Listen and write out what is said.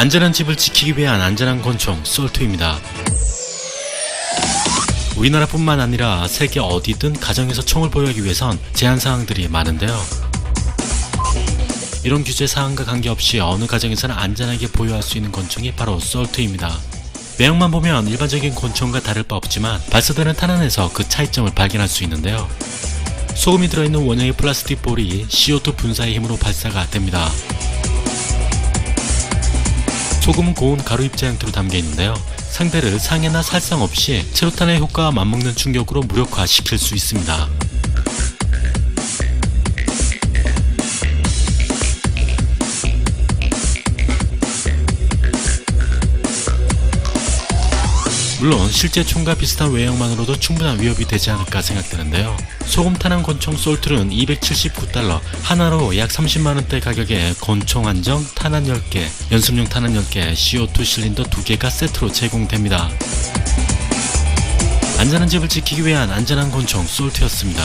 안전한 집을 지키기 위한 안전한 권총 솔트입니다. 우리나라뿐만 아니라 세계 어디든 가정에서 총을 보유하기 위해선 제한 사항들이 많은데요. 이런 규제 사항과 관계없이 어느 가정에서나 안전하게 보유할 수 있는 권총이 바로 솔트입니다. 외형만 보면 일반적인 권총과 다를 바 없지만 발사되는 탄환에서 그 차이점을 발견할 수 있는데요. 소금이 들어있는 원형의 플라스틱 볼이 CO2 분사의 힘으로 발사가 됩니다. 소금은 고온 가루 입자 형태로 담겨 있는데요. 상대를 상해나 살상 없이 체로탄의 효과와 맞먹는 충격으로 무력화시킬 수 있습니다. 물론 실제 총과 비슷한 외형만으로도 충분한 위협이 되지 않을까 생각되는데요. 소금 탄환 권총 솔트는 279달러, 하나로 약 30만원대 가격에 권총 한정, 탄환 10개, 연습용 탄환 10개, CO2 실린더 2개가 세트로 제공됩니다. 안전한 집을 지키기 위한 안전한 권총 솔트였습니다.